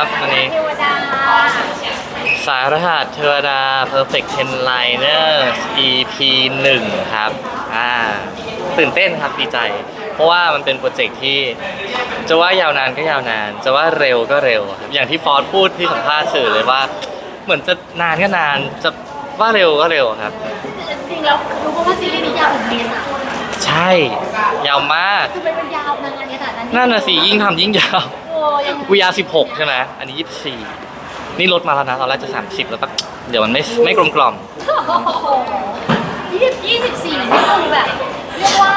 ครับวันนี้ เทวดาสายรหัสเทวดา Perfect Ten Liners EP 1 ครับ อ่า ตื่นเต้นครับดีใจ เพราะว่ามันเป็นโปรเจกต์ที่ จะว่ายาวนานก็ยาวนาน จะว่าเร็วก็เร็วครับอย่างที่ฟอร์ดพูดที่สัมภาษณ์สื่อเลยว่า เหมือนจะนานก็นาน จะว่าเร็วก็เร็วครับ จริงๆแล้วรู้ว่าซีรีส์นี้ยาวถึงเมษาใช่ ยาวมากคือเป็นยาวนานขนาดนั้นนั่นน่ะสิยิ่งทำยิ่งยาวโอ้ ยังไงวิยา16 ใช่ไหมอันนี้ 24 นี่ลดมาแล้วนะตอนแรกจะ 30 แล้วก็เดี๋ยวมันไม่ไม่กลมกล่อมโอ้โหยี่สิบยี่สิบสี่นี่คือแบบเรียกว่า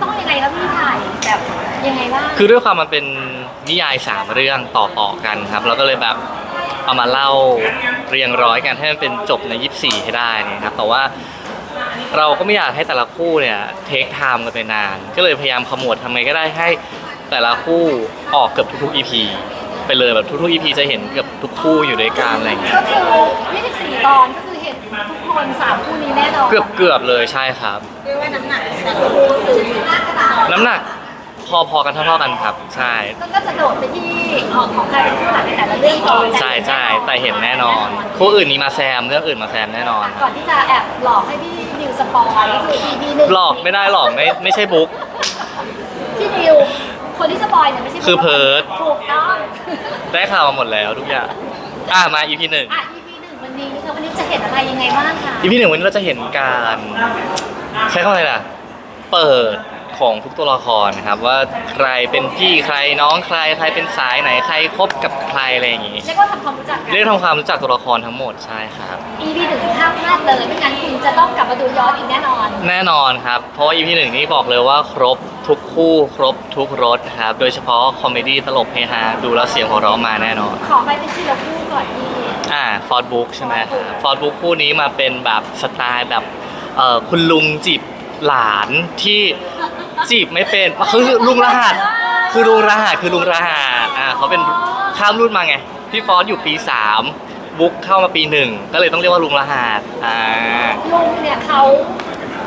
ต้องยังไงครับพี่ถ่ายแบบยังไงบ้างคือด้วยความมันเป็นนิยาย3เรื่องต่อต่อๆกันครับเราก็เลยแบบเอามาเล่าเรียงร้อยกันให้มันเป็นจบใน 24 ให้ได้เนะครับ แต่ว่าเราก็ไม่อยากให้แต่ละคู่เนี่ยเทคไทม์กันไปนาน ก็เลยพยายามขมวดทำไงก็ได้ให้ แต่ละคู่ออกเกือบทุกๆ EP ไปเลยแบบทุกๆ EP จะเห็นเกือบทุกคู่อยู่ด้วยกันอะไรอย่างเงี้ยก็คือยี่สิบสี่ตอนก็คือเห็นทุกคนสามคู่นี้แน่นอนเกือบเกือบๆเลยใช่ครับ เรียกว่าน้ำหนักแต่ละคู่คือหน้ากระดาษน้ำหนักพอๆกันเท่าๆกันครับ ใช่ก็จะโดดไปที่ออกของใครเป็นคู่หลักในแต่ละเรื่องก่อนใช่ใช่แต่เห็นแน่นอน คู่อื่นมีมาแซมเรื่องอื่นมาแซมแน่นอนก่อนที่จะแอบหลอกให้พี่นิวสปอยก็คือ EP หนึ่งหลอกไม่ได้หลอกไม่ไม่ใช่บุ๊กพี่นิว คนที่สปอยเนี่ยไม่ใช่คือเพิร์ท ถูกต้องได้ข่าวมาหมดแล้วทุกอย่างอะมา EP หนึ่งอะ EP หนึ่งวันนี้ค่ะวันนี้จะเห็นอะไรยังไงบ้างคะ EP หนึ่งวันนี้เราจะเห็นการ ใช้คำว่าอะไรล่ะ เปิด ของทุกตัวละครนะครับ ว่าใครเป็นพี่ใครน้องใครใครเป็นสายไหนใครคบกับใครอะไรอย่างงี้เรียกว่าทำความรู้จักกันเรียกทำความรู้จักตัวละครทั้งหมดใช่ครับ EP หนึ่งห้ามพลาดเลยไม่งั้นคุณจะต้องกลับมาดูย้อนอีกแน่นอน แน่นอนครับ เพราะว่า EP หนึ่งนี่บอกเลยว่าครบทุกคู่ครบทุกรสครับ โดยเฉพาะคอมเมดี้ตลกเฮฮาดูแล้วเสียงหัวเราะมาแน่นอน ขอไปเป็นที่ละคู่ก่อนพี่อ่าฟอร์ดบุ๊กใช่ไหมฟอร์ดบุ๊กคู่นี้มาเป็นแบบสไตล์แบบเอ่อคุณลุงจีบหลานที่ จีบไม่เป็นคือลุงรหัส คือลุงรหัสคือลุงรหัสอ่าเขาเป็นข้ามรุ่นมาไงพี่ฟอร์ดอยู่ปี3บุ๊กเข้ามาปีหนึ่งก็เลยต้องเรียกว่าลุงรหัสอ่าลุงเนี่ยเขา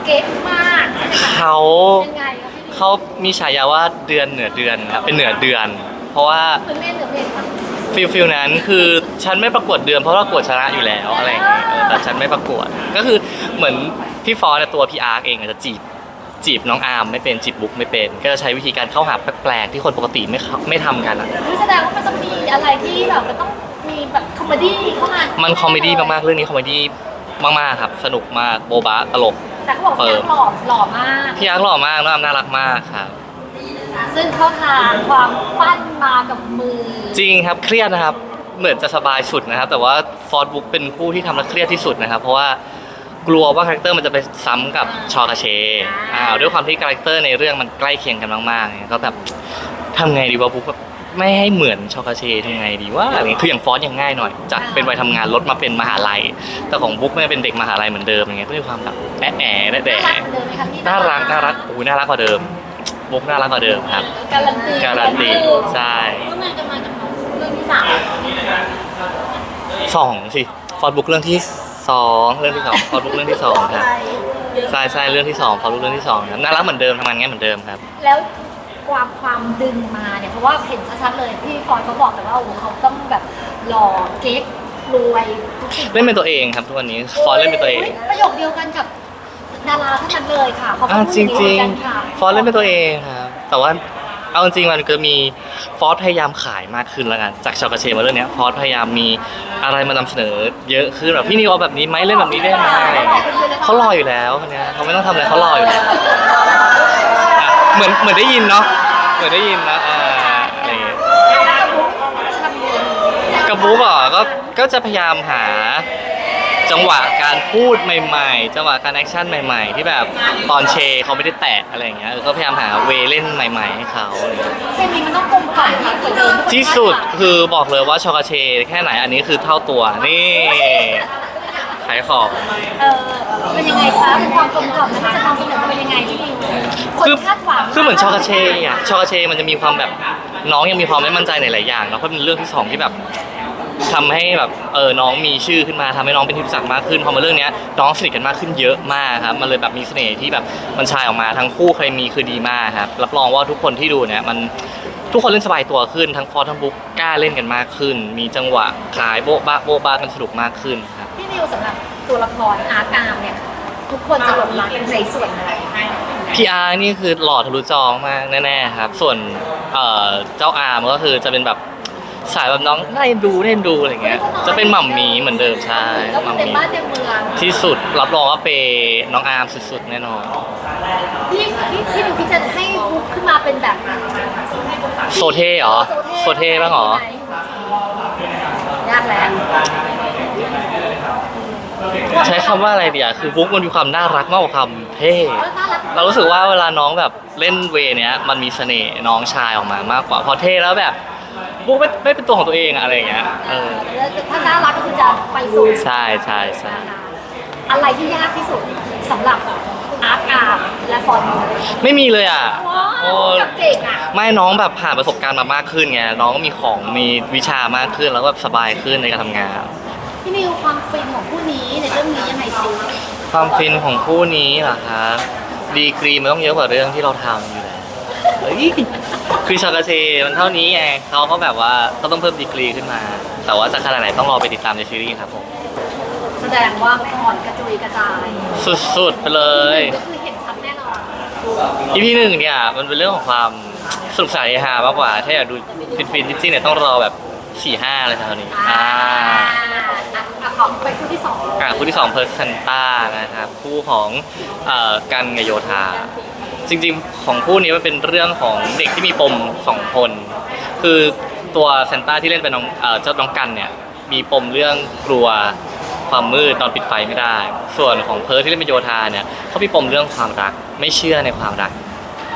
เก๊กมากใช่ไหมคะเขายังไงครับพี่เขามีฉายาว่าเดือนเหนือเดือนครับเป็นเหนือเดือน เพราะว่าเหมือนเมนหรือเมนปะฟิลฟิลนั้นคือฉันไม่ประกวดเดือนเพราะว่าประกวดชนะอยู่แล้วอะไรอย่างเงี้ยเออแต่ฉันไม่ประกวด ก็คือเหมือนพี่ฟอร์เนี่ยตัวพี่อาร์คเองอาจจะจีบ จีบน้องอาร์มไม่เป็นจีบบุ๊กไม่เป็น ก็จะใช้วิธีการเข้าหาแปลกๆที่คนปกติไม่เข้าไม่ทำกันอะคือแสดงว่ามันต้องมีอะไรที่แบบมันต้องมีแบบคอมเมดี้เข้ามา มัมันคอมเมดี้มากๆเรื่องนี้คอมเมดี้มากๆครับ สนุกมากโบบะตลก แต่เขาบอกว่าหล่อหล่อมาก พี่อาร์คหล่อมากน้องอาร์มน่ารักมากครับ ซึ่งเข้าทางความปั้นมากับมือ จริงครับเครียดนะครับเหมือนจะสบายสุดนะครับ แต่ว่าฟอร์ดบุ๊กเป็นคู่ที่ทำแล้วเครียดที่สุดนะครับ เพราะว่า กลัวว่าคาแรคเตอร์มันจะไปซ้ำกับชอกาเชอ่าด้วยความที่คาแรคเตอร์ในเรื่องมันใกล้เคียงกันมากๆเนี่ยก็แบบทำไงดีวะบุ๊กแบบไม่ให้เหมือนชอกาเชทำไงดีว่าอะไรเงี้ยคืออย่างฟอสยังง่ายหน่อยจากเป็นวัยทำงานลดมาเป็นมหาลัย แต่ของบุ๊กเนี่ยเป็นเด็กมหาลัยเหมือนเดิมอย่างเงี้ยก็มีความแบบแอะแอะแดะน่ารักแดะเหมือนเดิมไหมคะพี่น่ารักน่ารักโอ้ยน่ารักกว่าเดิมบุ๊กน่ารักกว่าเดิมครับ การันตีการันตีใช่ร่วมงานกันมากับน้องเรื่องที่สามสองสิฟอร์ดบุ๊กเรื่องที่ สองเรื่องที่สองฟอร์ดบุ๊กเรื่องที่สองครับใช่ใช่เรื่องที่สองฟอร์ดบุ๊กเรื่องที่สองครับน่ารักเหมือนเดิมทำงานง่ายเหมือนเดิมครับ แล้วความความดึงมาเนี่ยเพราะว่าเห็นชัดๆเลยพี่ฟอยเขาบอกแต่ว่าโอ้โหเขาต้องแบบหล่อเก๊กรวยทุกสิ่งเล่นเป็นตัวเองครับทุกวันนี้ฟอร์ดเล่นเป็นตัวเองประโยคเดียวกันกับดาราท่านนั้นเลยค่ะเขาอ่าพูดจอย่างนี้ริงเหมือนกันค่ะ ๆฟอร์ดเล่นเป็นตัวเองครับแต่ว่า เอาจริงๆมันก็มีฟอร์ดพยายามขายมากขึ้นแล้วกันจากชาวกระเชมาเรื่องเนี้ยฟอร์ดพยายามมีอะไรมานำเสนอ เยอะขึ้นแบบพี่นิวเอาแบบนี้ไหมเล่นแบบนี้ได้ไหมอะไรอย่างเงี้ยเขารออยู่แล้วคนเนี้ยเขาไม่ต้องทำอะไรเขารออยู่แล้วอะเหมือนเหมือนได้ยินเนาะเหมือนได้ยินนะอ่าอะไรอย่างเงี้ยก็บุ๊กเองกับบุ๊กอะก็ก็จะพยายามหา จังหวะการพูดใหม่ ๆ จังหวะการแอคชั่นใหม่ ๆ ที่แบบตอนเชเขาไม่ได้แตะอะไรอย่างเงี้ยเออก็พยายามหาเวย์เล่นใหม่ ๆ ให้เขาอะไรอย่างเงี้ย เคมีมันต้องกลมกล่อมมากกว่าเดิมที่สุดคือบอกเลยว่าชอกาเช แค่ไหนอันนี้คือเท่าตัวนี่ขายของ เออเป็นยังไงคะเป็นความกลมกล่อมแล้วมันจะนำเสนอเป็นยังไงพี่นิวคนคือคาดหวังคือเหมือนชอกาเชอะชอกาเชมันจะมีความแบบน้องยังมีความไม่มั่นใจในหลายอย่างเนาะเพราะเป็นเรื่องที่สองที่แบบ ทำให้แบบเออน้องมีชื่อขึ้นมาทำให้น้องเป็นที่รู้จักมากขึ้นพอมาเรื่องเนี้ยน้องสนิทกันมากขึ้นเยอะมากครับมันเลยแบบมีเสน่ห์ที่แบบมันชายออกมาทั้งคู่เคมีคือดีมากครับรับรองว่าทุกคนที่ดูเนี่ยมันทุกคนเล่นสบายตัวขึ้นทั้งฟอร์ทั้งบุ๊กกล้าเล่นกันมากขึ้น มีจังหวะขายโบ๊ะบ้าโบ๊ะบ้ากันสนุกมากขึ้นครับพี่นิวสำหรับตัวละครอาร์กามเนี่ยทุกคนจะหลงรักในส่วนไหนพี่อาร์นี่คือหล่อทะลุจอมากแน่ๆครับ ส่วนเอ่อเจ้าอาร์มก็คือจะเป็นแบบ สายแบบน้องน่าเอ็นดูน่าเอ็นดูอะไรเงี้ย จะเป็นหม่ำหมีเหมือนเดิมใช่แล้วหมันม่ำหเป็นมีบ้านเต็มเมืองที่สุดรับรองว่าเปย์น้องอาร์มสุดๆแน่นอนพี่พี่พี่นิวพี่จะให้บุ๊กขึ้นมาเป็นแบบโซเท่เหรอโซเท่บ้างเหรอ ยากแล้วใช้คำว่าอะไรเดียวคือบุ๊กมันมีความน่ารักมากกว่าความเท่น่ารักเรารู้สึกว่าเวลาน้องแบบเล่นเวเนี้ยมันมีเสน่ห์น้องชายออกมามากกว่าพอเท่แล้วแบบ บุ๊กไม่ไม่เป็นตัวของตัวเองอะอะไรอย่างเงี้ยเออ แล้วถ้าน่ารักก็คือจะไปสู่ใช่ใช่ใช่ อะไรที่ยากที่สุดสำหรับอาร์กามและฟอนต์ไม่มีเลยอะว้าโอ้วกับเก่งอะไม่น้องแบบผ่านประสบการณ์มามากขึ้นไงน้องก็มีของมีวิชามากขึ้นแล้วก็แบบสบายขึ้นในการทำงาน พี่นิวความฟินของผู้นี้ในเรื่องนี้ยังไงซิความฟินของคู่นี้เหรอครับดีกรีมันต้องเยอะกว่าเรื่องที่เราทำอยู่แล้ว เฮ้ยคือชากาเชมันเท่านี้ไงเขาก็แบบว่าก็ต้องเพิ่มดีกรีขึ้นมา แต่ว่าจะขนาดไหนต้องรอไปติดตามในซีรีส์ครับผมแสดงว่าพรกระจุยกระจายสุดๆไปเลยก็คือเห็นชัดแน่นอนอีพีหนึ่งเนี่ยมันเป็นเรื่องของความสนุกสนานเฮฮามากกว่า ถ้าอยากดูฟินๆจริงๆเนี่ยต้องรอแบบสี่ห้าอะไรแถวนี้อ่าอ่าอะอะของไปคู่ที่สองอ่าคู่ที่สองเพอร์ซันต้านะครับคู่ของเอ่อกันกับโยธา จริงๆ ของคู่นี้มันเป็นเรื่องของเด็กที่มีปมสองคน คือตัวเซนต้าที่เล่นเป็นน้องเอ่อเจ้าน้องกันเนี่ยมีปมเรื่องกลัวความมืดนอนปิดไฟไม่ได้ ส่วนของเพิร์ทที่เล่นเป็นโยธาเนี่ยเขามีปมเรื่องความรักไม่เชื่อในความรัก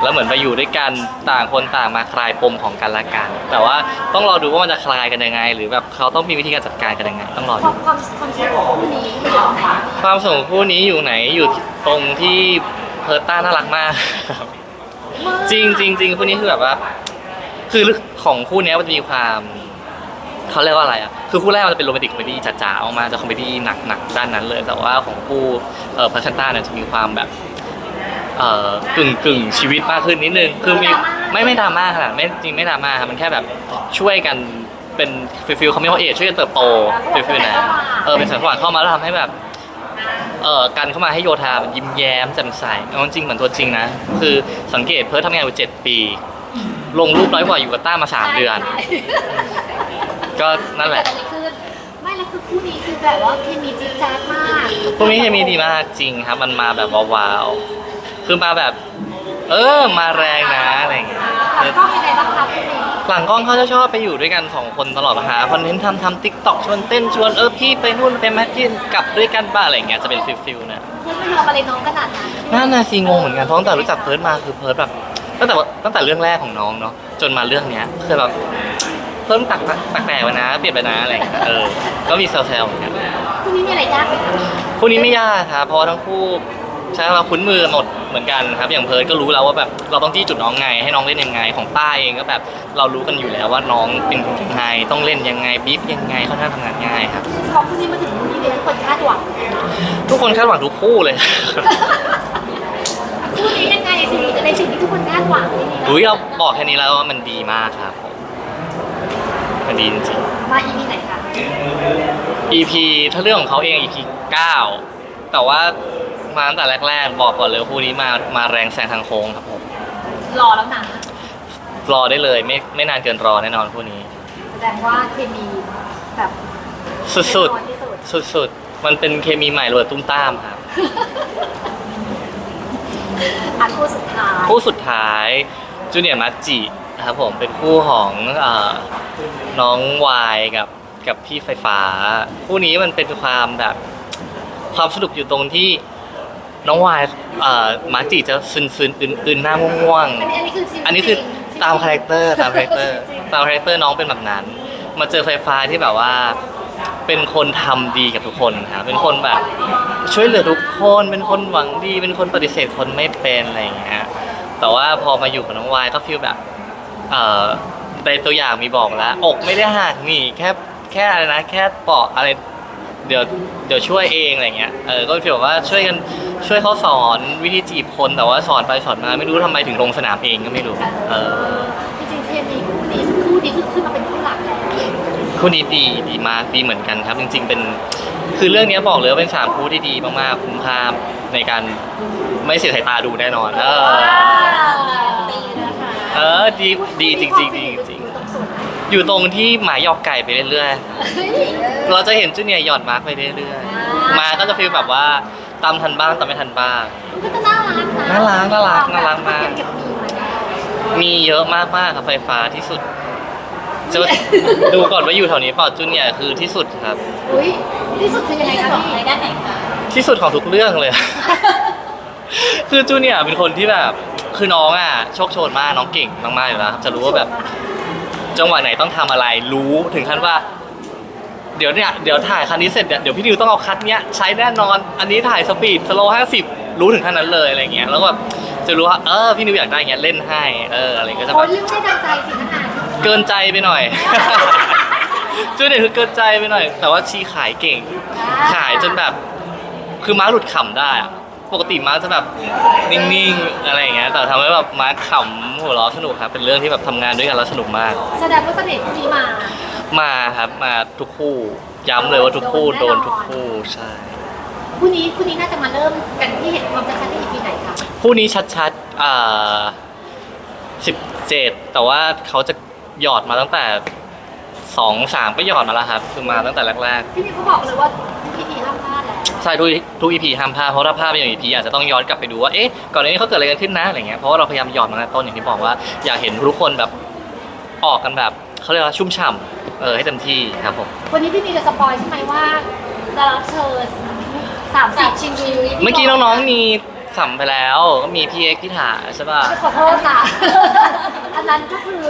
แล้วเหมือนไปอยู่ด้วยกันต่างคนต่างมาคลายปมของกันและกัน แต่ว่าต้องรอดูว่ามันจะคลายกันยังไง หรือแบบเขาต้องมีวิธีการจัดการกันยังไงต้องรอคดู วามความความสนุกของคู่นี้อยู่ตรงไหนความสมคู่นี้อยู่ไหนอยู่ตรงที่ เพิร์ตต้าน่ารักมากครับจริงจริงจริงคู่นี้คือแบบว่า คือของคู่เนี้ยมันจะมีความเขาเรียกว่าอะไรอะ คือคู่แรกมันจะเป็นโรแมนติกคอมเมดี้จ๋าๆออกมาจะคอมเมดี้หนักหนักๆด้านนั้นเลย แต่ว่าของคู่เอ่อพัชต้าเนี่ยจะมีความแบบเอ่อกึ่งกึ่งๆชีวิตมากขึ้นนิดนึง คือมีไม่ไม่ดราม่าขนาดไม่จริงไม่ดราม่าครับมันแค่แบบช่วยกันเป็นฟิลฟิลเขาไม่ว่าเอช่วยกันเติบโตฟิลฟิลนะเออเป็นแสงสว่างเข้ามาแล้วทำให้แบบ เอ่อกันเข้ามาให้โยธามันยิ้มแย้มแจ่มใสเอาจริงเหมือนตัวจริงนะ คือสังเกตเพิร์ททำงานมาเจ็ดปี ลงรูปน้อยกว่าอยู่กับต้ามาสามเดือน ก็นั่นแหละเกิดอะไรขึ้นไม่แล้วคือคู่นี้คือแบบว่าเคมีจิ๊ดจ๊าดมากพวกนี้เคมีดีมากจริงครับ มันมาแบบว้าวๆคือมาแบบ เออมาแรงนะอะไรอย่างเงี้ยแล้วก็ยังไงบ้างคะคู่นี้หลังกล้องเขาจะชอบไปอยู่ด้วยกันสองคนตลอดหาคอนเทนต์ทำทำติ๊กต็อกชวนเต้นชวนเออพี่ไปนู่นไปแมทที่กลับด้วยกันบ้างอะไรอย่างเงี้ยจะเป็นฟิลฟิลนะเพื่อนไม่ยอมอะไรน้องขนาดนั้นน่านาซีงงเหมือนกันเพราะตั้งแต่รู้จักเพิร์ดมาคือเพิร์ดแบบตั้งแต่ตั้งแต่เรื่องแรกของน้องเนาะจนมาเรื่องเนี้ยคือแบบเพิ่มตักตักแปลกไปนะ เปลี่ยนไปนะอะไรอย่างเงี้ยเออก็มีเซลล์เหมือนกันคู่นี้มีอะไรยากไหมคะคู่นี้ไม่ยากครับเพราะว่าทั้งคู่ ใช้เราคุ้นมือหมดเหมือนกันครับ อย่างเพิร์ดก็รู้แล้วว่าแบบเราต้องจี้จุดน้องไง ให้น้องเล่นยังไงของป้าเองก็แบบเรารู้กันอยู่แล้วว่าน้องเป็นยังไงต้องเล่นยังไงบีฟยังไงเขาท่าทำงานง่ายครับ พอคู่นี้มาถึงคู่นี้เลยทุกคนคาดหวังทุกคนคาดหวังทุกคู่เลย คู่นี้ยังไงสิในสิ่งที่ทุกคนคาดหวังนี่นะอุ้ยเราบอกแค่นี้แล้วว่ามันดีมากครับผมมันดีจริงๆมา EP ไหนคะ EP ถ้าเรื่องของเขาเอง EP 9 แต่ว่า มาตั้งแต่แรก ๆ บอกก่อนเลยคู่นี้มามาแรงแซงทางโค้งครับผมรอแล้วนะรอได้เลยไม่ไม่นานเกินรอแน่นอนคู่นี้ แสดงว่าเคมีแบบสุดแน่นอนที่สุดๆสุดๆ มันเป็นเคมีใหม่ระเบิดตุ้มตามครับอันคู่สุดท้ายคู่สุดท้ายจูเนียร์มัจจินะครับผมเป็นคู่ของเออน้องวายกับกับพี่ไฟฟ้า คู่นี้มันเป็นความแบบ ความสนุกอยู่ตรงที่ น้องวายเอ่อมัจจิจะซึนซึนๆอื่นๆหน้าง่วงอันนี้อันนี้คือชีวิตๆอันนี้คือจริงตามคาแรคเตอร์ตามคาแรคเตอร์จงตามคาแรคเตอร์น้องเป็นแบบนั้น มาเจอไฟฟ้าที่แบบว่า เป็นคนทำดีกับทุกคนครับเป็นคนแบบ ช่วยเหลือทุกคนเป็นคนหวังดี เป็นคนปฏิเสธคนไม่เป็นอะไรอย่างเงี้ยแต่ว่าพอมาอยู่กับน้องวายก็ฟีลแบบ เอ่อในตัวอย่างมีบอกแล้ว อกไม่ได้หักนี่แค่แค่อะไรนะ แค่เปาะอะไร เดี๋ยวเดี๋ยวช่วยเองอะไรเงี้ยเออก็ฟีลแบบว่าช่วยกันช่วยเขาสอนวิธีจีบคนแต่ว่าสอนไปสอนมาไม่รู้ทำไมถึงลงสนามเองก็ไม่รู้เออจริงๆเคมีคือขึ้นมาเป็นคู่หลักแล้วคู่นี้ดีดีมากดีเหมือนกันครับ จริง ๆ เป็นคือเรื่องนี้บอกเลยว่าเป็นสามคู่ที่ดีมากๆคุ้มค่าในการไม่เสียสายตาดูแน่นอน เออ ตีนะคะ เออดีดีจริงๆดีจริงๆๆ อยู่ตรงที่หมาหยอกไก่ไปเรื่อยๆ เราจะเห็นจูเนียร์หย่อนมาร์กไปเรื่อยๆ มาก็จะฟีลแบบว่าตามทันบ้างตามไม่ทันบ้างมันก็น่ารักนะน่ารักน่ารักน่ารักมากเก็บมีมาแน่มีเยอะมากมากๆครับไฟฟ้าที่สุดจะดูก่อนว่าอยู่แถวนี้เปล่าจูเนียร์คือที่สุดครับ อุ้ยที่สุดคือยังไงคะพี่ในด้านไหนคะที่สุดของทุกเรื่องเลย คือจูเนียร์เป็นคนที่แบบ คือน้องอะโชคโชนมากน้องเก่งมากๆอยู่แล้วครับจะรู้ว่าแบบ จังหวะไหนต้องทำอะไรรู้ถึงขั้นว่า เดี๋ยวเนี่ยเดี๋ยวถ่ายคันนี้เสร็จเนี่ยเดี๋ยวพี่นิวต้องเอาคัดเนี้ยใช้แน่นอนอันนี้ถ่ายสปีดสโลห้าสิบรู้ถึงขั้นนั้นเลยอะไรเงี้ยแล้วก็แบบจะรู้ว่าเออพี่นิวอยากได้เงี้ยเล่นให้เอออะไรก็จะโอ้แบบยยิ้มได้ดังใจสินะคะเกินใจไปหน่อยจูเนียร์คือเกินใจไปหน่อย แต่ว่าชีขายเก่ง ขายจนแบบ คือม้าหลุดขำได้อะ ปกติม้าจะแบบนิ่งๆอะไรอย่างเงี้ยแต่ทำให้แบบม้าขำหัวเราะสนุกครับเป็นเรื่องที่แบบทำงานด้วยกันแล้วสนุกมาก แสดงว่าเสน่ห์คู่นี้มา มาครับมาทุกคู่ย้ำเลยว่าทุกคู่โดนทุกคู่ใช่คู่นี้คู่นี้น่าจะมาเริ่มกันที่เห็นความชัดๆที่ EP ไหนคะคู่นี้ชัดๆอ่าสิบเจ็ดแต่ว่าเขาจะหยอดมาตั้งแต่สองสามก็หยอดมาแล้วครับคือมาตั้งแต่แรกๆ พี่มิวเขาบอกเลยว่าทุก EP ห้ามพลาดแล้ว ใช่ทุกทุกอีพีห้ามพลาดเพราะถ้าพลาดไปอย่างอีพีอาจจะต้องย้อนกลับไปดูว่าเอ๊ะก่อนหน้านี้เขาเกิดอะไรกันขึ้นนะอะไรเงี้ยเพราะว่าเราพยายามหยอดมาตั้งแต่ต้นอย่างที่บอกว่าอยากเห็นทุกคนแบบออกกันแบบเขาเรียกว่าชุ่มฉ่ำเออให้เต็มที่ครับผมวันนี้พี่มิวจะสปอยใช่ไหมว่าดาราเชิญสามสิบชิงชีวิตเมื่อกี้น้องๆมีสัมไปแล้วก็มีพี่เอ็กซ์พี่ถาใช่ป่ะขอโทษค่ะอันนั้นก็คือ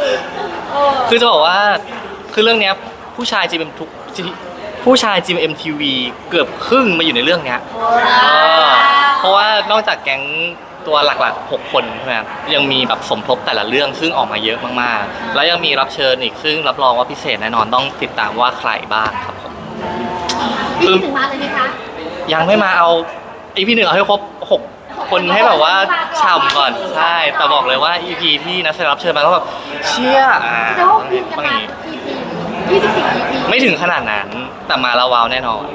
เออคือจะบอกว่าคือเรื่องเนี้ยผู้ชายจีเอ็มทุก ผู้ชายจีเอ็มทีวีเกือบครึ่งมาอยู่ในเรื่องเนี้ยเออเพราะว่านอกจากแก๊งตัวหลักๆ 6 คนใช่ไหมครับยังมีแบบสมทบแต่ละเรื่องซึ่งออกมาเยอะมากๆ แล้วยังมีรับเชิญอีกซึ่งรับรองว่าพิเศษแน่นอนต้องติดตามว่าใครบ้างครับผมพี่ถึงมาเลยไหมคะยังไม่มาเอาอีพีหนึ่งเอาให้ครบ6คนให้แบบว่าฉ่ำก่อนใช่แต่บอกเลยว่า EP ที่นักแสดงรับเชิญมาแล้วแบบเชี่ยอ่าแสดงว่าต้องพิมพ์กันต้องอมาย่างนี้ EP 24 EP ไม่ถึงขนาดนั้นแต่มาแล้วว้าวแน่นอน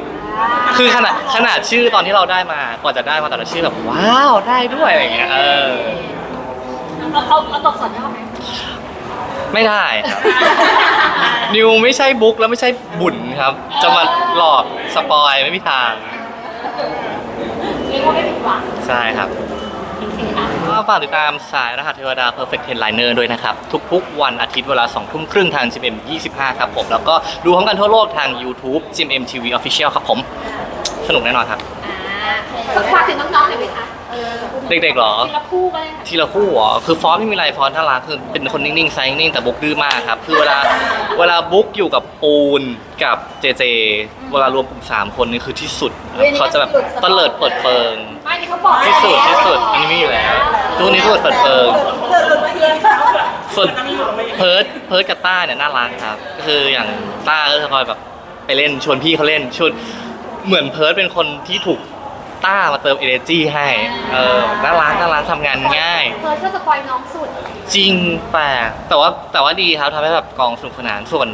คือขนาดขนาดชื่อตอนที่เราได้มากว่าจะได้มาแต่ละชื่อแบบว้าวได้ด้วยอะไรเงี้ยเออเอาเอาเอาตกสอนได้ไหมไม่ได้ครับ นิวไม่ใช่บุ๊กแล้วไม่ใช่บุญครับ จะมาหลอกสปอยไม่มีทาง เรียกว่าไม่ผิดหวัง ใช่ครับโอเคค่ะ ก็ฝากติดตามสายรหัสเทวดา Perfect ten liner ด้วยนะครับ ทุกๆ วันอาทิตย์เวลา2ทุ่มครึ่งทาง GMM 25 ครับผม แล้วก็ดูพร้อมกันทั่วโลกทาง YouTube GMM TV Official ครับผม สนุกแน่นอนครับ ฝากถึงน้องๆหน่อยไหมคะเออเด็กๆเหรอ ทีละคู่ก็ได้ค่ะทีละคู่เหรอคือฟอนต์ไม่มีอะไรฟอนต์น่ารักคือเป็นคนนิ่งๆไซส์นิ่งแต่บุ๊กดื้อมากครับ คือเวลาเวลาบุ๊กอยู่กับปูนกับเจเจ เวลารวมกลุ่มสามคนนี่คือที่สุดครับเขาจะแบบเตลิดเปิดเปิง ไม่ที่เขาบอกที่สุดที่สุดอันนี้มีอยู่แล้วทุกนี้ทุกคนเปิดเปิงส่วนเพิร์ดเพิร์ดกับต้าเนี่ยน่ารักครับก็คืออย่างต้าก็จะคอยแบบไปเล่นชวนพี่เขาเล่นชวนเหมือนเพิร์ดเป็นคนที่ถูก ต้ามาเติมเอเนจีให้เออน่ารักน่ารักทำงานง่าย เพิร์ดก็สปอยน้องสุดจริงแปลกแต่ว่าแต่ว่าดีครับทำให้แบบกองสนุกสนานส่วน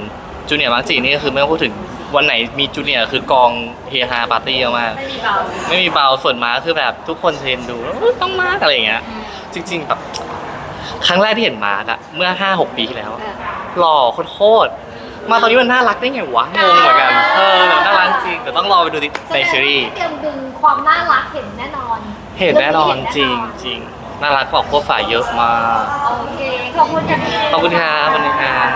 จูเนียร์มาร์จีนี่ก็คือไม่ต้องพูดถึงวันไหนมีจูเนียร์คือกองเฮฮาปาร์ตี้มากไม่มีเบาไม่มีเบาส่วนมาคือแบบทุกคนเทรนดูเอ้ยต้องมาร์กอะไรอย่างเงี้ย จริงๆแบบครั้งแรกที่เห็นมาร์กอะเมื่อห้าหกปีที่แล้ว เออหล่อโคตรๆมาตอนนี้มันน่ารักได้ไงวะงงเหมือนกันเออแต่น่ารักจริงแต่ต้องรอไปดูในซีรีส์เตรียมดึง ความน่ารักเห็นแน่นอนเห็นแน่นอนจริงเอจริงน่ารักกว่าพวกฝ่ายเยอะมากโอเคขอบคุณค่ะพี่ขอบคุณครับขอบคุณครับ